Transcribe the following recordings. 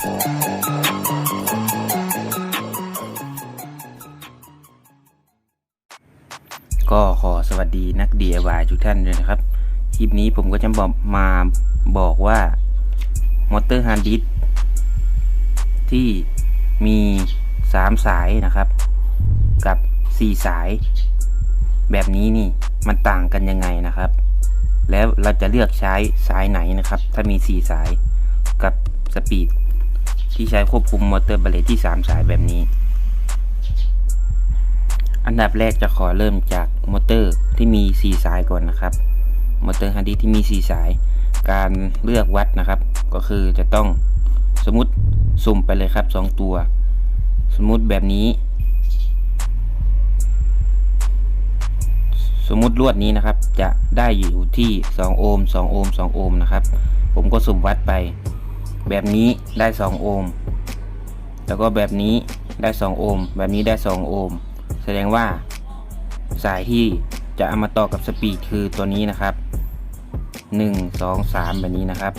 ก็ขอสวัสดีนัก DIY ทุกท่านด้วยนะครับ คลิปนี้ผมก็จะบอกมาบอกว่ามอเตอร์ฮาร์ดดิสที่มี 3 สายนะครับ กับ 4 สาย แบบนี้นี่มันต่างกันยังไงนะครับ แล้วเราจะเลือกใช้สายไหนนะครับ ถ้ามี 4 สายกับสปีด ที่ใช้ควบคุมมอเตอร์บาเลตที่ 3 สายแบบนี้ อันดับแรกจะขอเริ่มจากมอเตอร์ที่มี 4 สายก่อนนะครับ มอเตอร์ฮาร์ดดิที่มี 4 สาย การเลือกวัดนะครับ ก็คือจะต้องสมมติสุ่มไปเลยครับ 2 ตัว สมมติแบบนี้ สมมติลวดนี้นะครับ จะได้อยู่ที่ 2 โอห์ม 2 โอห์ม 2 โอห์มนะครับ ผมก็สุ่มวัดไป แบบนี้ได้ 2 โอห์ม แล้วก็แบบนี้ได้ 2 โอห์ม แบบนี้ได้ 2 โอห์ม แสดงว่าสายที่จะเอามาต่อกับสปีดคือตัวนี้นะครับ 1 2 3 แบบนี้นะครับ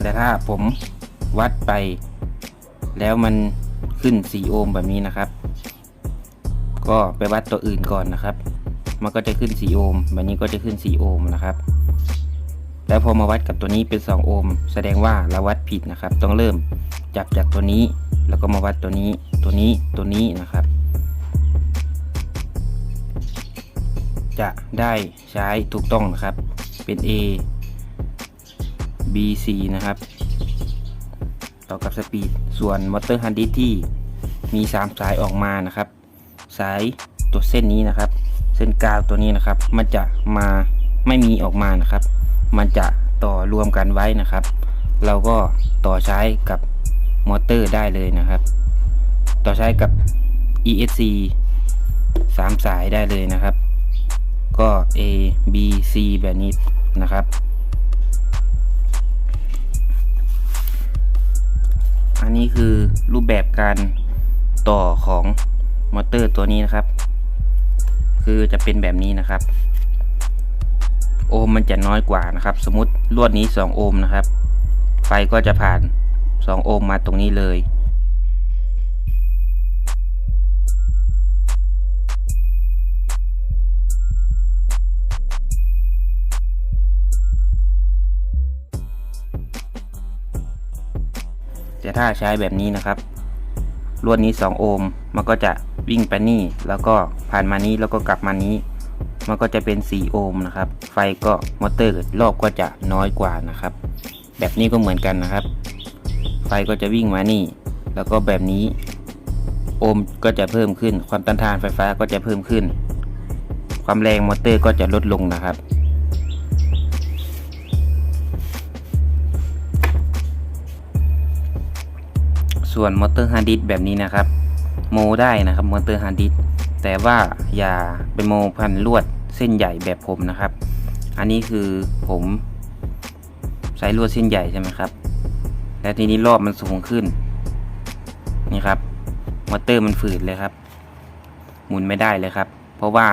แต่ถ้าผมวัดไป แล้วมันขึ้น 4 โอห์มแบบนี้นะครับ ก็ไปวัดตัวอื่นก่อนนะครับ มันก็จะขึ้น 4 โอห์ม แบบนี้ก็จะขึ้น 4 โอห์มนะครับ แล้วพอมาวัดกับตัวนี้เป็น 2 โอห์มแสดงว่าเราวัดผิดนะครับ ต้องเริ่มจับจากตัวนี้ แล้วก็มาวัดตัวนี้ตัวนี้ตัวนี้นะครับ จะได้ใช้ถูกต้องนะครับ เป็น A B C นะครับ ต่อกับสปีดส่วนมอเตอร์ฮันดิสที่มี 3 สายออกมานะครับ สายตัวเส้นนี้นะครับ เส้นกาวตัวนี้นะครับ มันจะมาไม่มีออกมานะครับ มันจะต่อรวมกันไว้นะครับ เราก็ต่อใช้กับมอเตอร์ได้เลยนะครับ ต่อใช้กับ ESC 3 สายได้เลยนะครับ ก็ A B C แบบนี้นะครับ อันนี้คือรูปแบบการต่อของมอเตอร์ตัวนี้นะครับ คือจะเป็นแบบนี้นะครับ โอห์มมันจะน้อยกว่านะครับ สมมติลวดนี้ 2 โอห์มนะครับ ไฟก็จะผ่าน 2 โอห์มมาตรงนี้เลย แต่ถ้าใช้แบบนี้นะครับลวดนี้ 2 โอห์มมันก็จะวิ่งไปนี่ แล้วก็ผ่านมานี้แล้วก็กลับมานี้ มันก็จะเป็น 4 โอห์มนะครับ ไฟก็มอเตอร์รอบก็จะน้อยกว่านะครับ แบบนี้ก็เหมือนกันนะครับ ไฟก็จะวิ่งมานี่ แล้วก็แบบนี้ โอห์มก็จะเพิ่มขึ้น ความต้านทานไฟฟ้าก็จะเพิ่มขึ้น ความแรงมอเตอร์ก็จะลดลงนะครับส่วนมอเตอร์ฮาร์ดดิสแบบนี้นะครับ โมได้นะครับมอเตอร์ฮาร์ดดิสแต่ว่าอย่าไปโมพันลวด เส้นใหญ่แบบผมนะครับ อันนี้คือผมใช้ลวดเส้นใหญ่ใช่ไหมครับ และทีนี้รอบมันสูงขึ้น นี่ครับ มอเตอร์มันฝืดเลยครับ หมุนไม่ได้เลยครับ เพราะว่า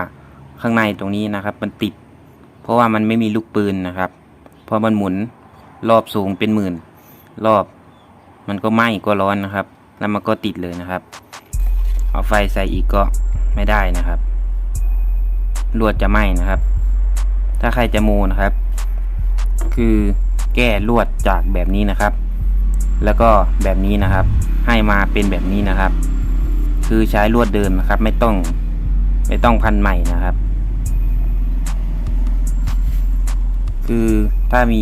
ข้างในตรงนี้นะครับ มันติด เพราะว่ามันไม่มีลูกปืนนะครับ พอมันหมุนรอบสูงเป็นหมื่น รอบ มันก็ไหม้ก็ร้อนนะครับ แล้วมันก็ติดเลยนะครับ เอาไฟใส่อีกก็ไม่ได้นะครับ ลวดจะไหม้นะครับ ถ้าใครจะโมนะครับ คือแก้ลวดจากแบบนี้นะครับ แล้วก็แบบนี้นะครับ ให้มาเป็นแบบนี้นะครับ คือใช้ลวดเดิมนะครับ ไม่ต้องไม่ต้องพันใหม่นะครับ คือถ้ามี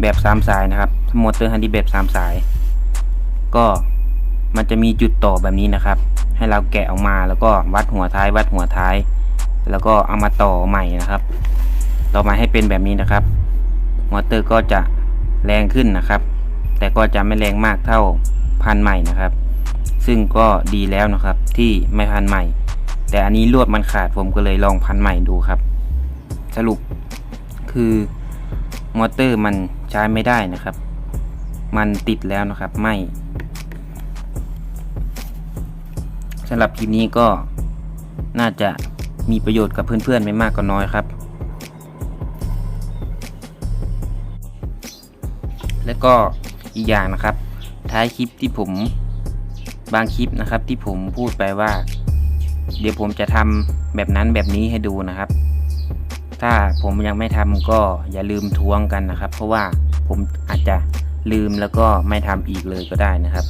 แบบสามสายนะครับมอเตอร์ฮันดี้แบบสามสาย ก็มันจะมีจุดต่อแบบนี้นะครับ ให้เราแกะออกมาแล้วก็วัดหัวท้าย วัดหัวท้าย แล้วก็เอามาต่อใหม่นะครับ ต่อมาให้เป็นแบบนี้นะครับ มอเตอร์ก็จะแรงขึ้นนะครับ แต่ก็จะไม่แรงมากเท่าพันใหม่นะครับ ซึ่งก็ดีแล้วนะครับที่ไม่พันใหม่ แต่อันนี้ลวดมันขาดผมก็เลยลองพันใหม่ดูครับ สรุปคือมอเตอร์มันใช้ไม่ได้นะครับ มันติดแล้วนะครับ ไม่ สำหรับคลิปนี้ก็น่าจะมีประโยชน์กับเพื่อนๆไม่มากก็น้อยครับ แล้วก็อีกอย่างนะครับ ท้ายคลิปที่ผมบางคลิปนะครับที่ผมพูดไปว่า เดี๋ยวผมจะทำแบบนั้นแบบนี้ให้ดูนะครับ ถ้าผมยังไม่ทำก็อย่าลืมทวงกันนะครับ เพราะว่าผมอาจจะลืมแล้วก็ไม่ทำอีกเลยก็ได้นะครับ